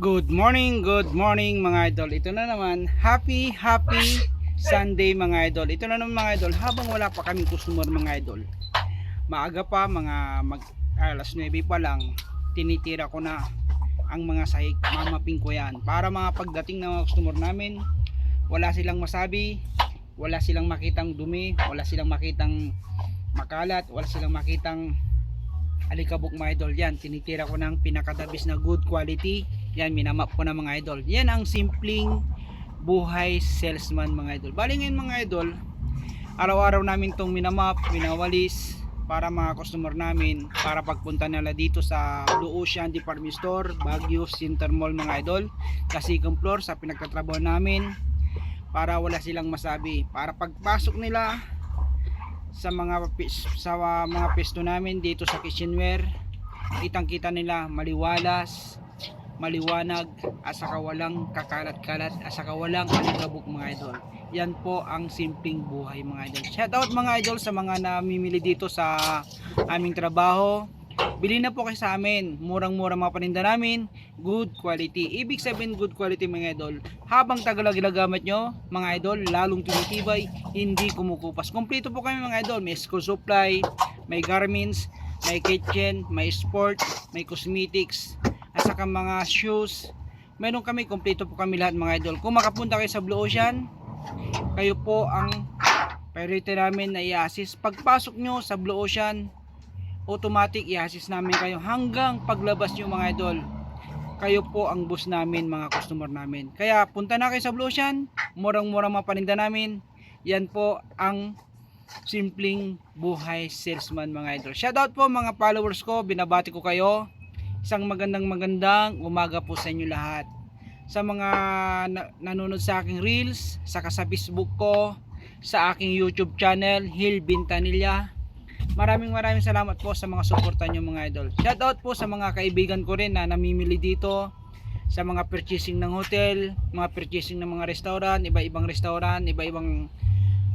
Good morning, good morning mga idol. Ito na naman, happy, happy Sunday mga idol. Ito na naman mga idol, habang wala pa kaming customer mga idol. Maaga pa, mga mag, alas 9 pa lang, tinitira ko na ang mga sahig, mamaping ko yan. Para mga pagdating ng customer namin, wala silang masabi, wala silang makitang dumi, wala silang makitang makalat, wala silang makitang alikabok mga idol. Yan tinitira ko ng pinakadabis na good quality. Yan minamap ko na mga idol. Yan ang simpleng buhay salesman mga idol. Bali ngayon mga idol araw-araw namin tong minamap minawalis para mga customer namin para pagpunta nila dito sa Blue Department Store Baguio Center Mall mga idol. Kasi second floor sa pinagtatrabaho namin para wala silang masabi. Para pagpasok nila sa mga sa mga pesto namin dito sa kitchenware. Kitang kita nila maliwalas maliwanag at saka walang kakalat-kalat at saka walang aligabok mga idol. Yan po ang simpleng buhay mga idol. Shout out mga idol sa mga namimili dito sa aming trabaho bili na po kayo sa amin. Murang mura mga paninda namin. Good quality. Ibig sabihin good quality mga idol. Habang tagal ang ginagamit nyo mga idol lalong tumitibay hindi kumukupas. Kompleto po kami mga idol. May school supply may garments may kitchen may sport may cosmetics at saka mga shoes. Meron kami kompleto po kami lahat mga idol. Kung makapunta kayo sa Blue Ocean kayo po ang priority namin na i-assist. Pagpasok nyo sa Blue Ocean automatic i-assist namin kayo hanggang paglabas nyo mga idol. Kayo po ang boss namin mga customer namin. Kaya punta na kayo sa Blue Ocean. Murang murang mga paninda namin. Yan po ang simpleng buhay salesman mga idol. Shoutout po mga followers ko. Binabati ko kayo. Isang magandang magandang umaga po sa inyo lahat. Sa mga na- nanonood sa aking reels saka sa Facebook ko sa aking YouTube channel Hill Bintanilla Maraming maraming salamat po sa mga suporta nyo mga idol. Shoutout po sa mga kaibigan ko rin na namimili dito sa mga purchasing ng hotel, mga purchasing ng mga restaurant, iba-ibang restaurant, iba-ibang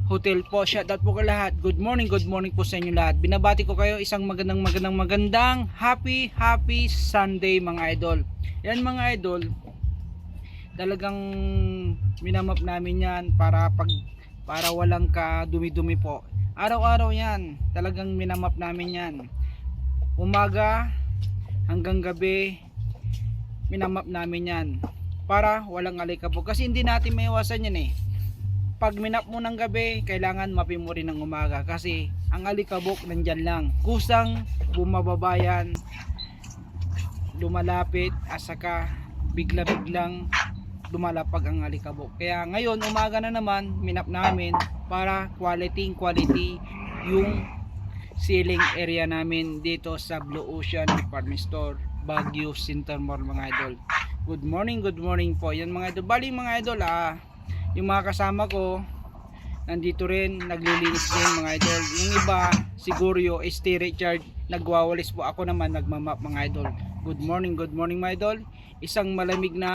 hotel po. Shoutout po ka lahat. Good morning, good morning po sa inyo lahat. Binabati ko kayo isang magandang magandang magandang happy happy Sunday mga idol. Yan mga idol, talagang minamap namin yan para pag para walang kadumi-dumi po. Araw-araw yan. Talagang minamap namin yan. Umaga hanggang gabi minamap namin yan para walang alikabok kasi hindi natin maiwasan yan eh. Pag minap mo ng gabi kailangan mapin mo rin ng umaga. Kasi ang alikabok nandyan lang. Kusang bumababa yan. Lumalapit at saka bigla-biglang lumalapag ang alikabok. Kaya ngayon umaga na naman minap namin para quality quality yung ceiling area namin dito sa Blue Ocean Department Store Baguio Center Mall mga idol. Good morning, good morning po. Yan mga idol. Bali mga idol ah, yung mga kasama ko nandito rin naglilinis din mga idol. Yung iba siguro yung ST Richard nagwawalis po ako naman nagmamap mga idol. Good morning, good morning mga idol. Isang malamig na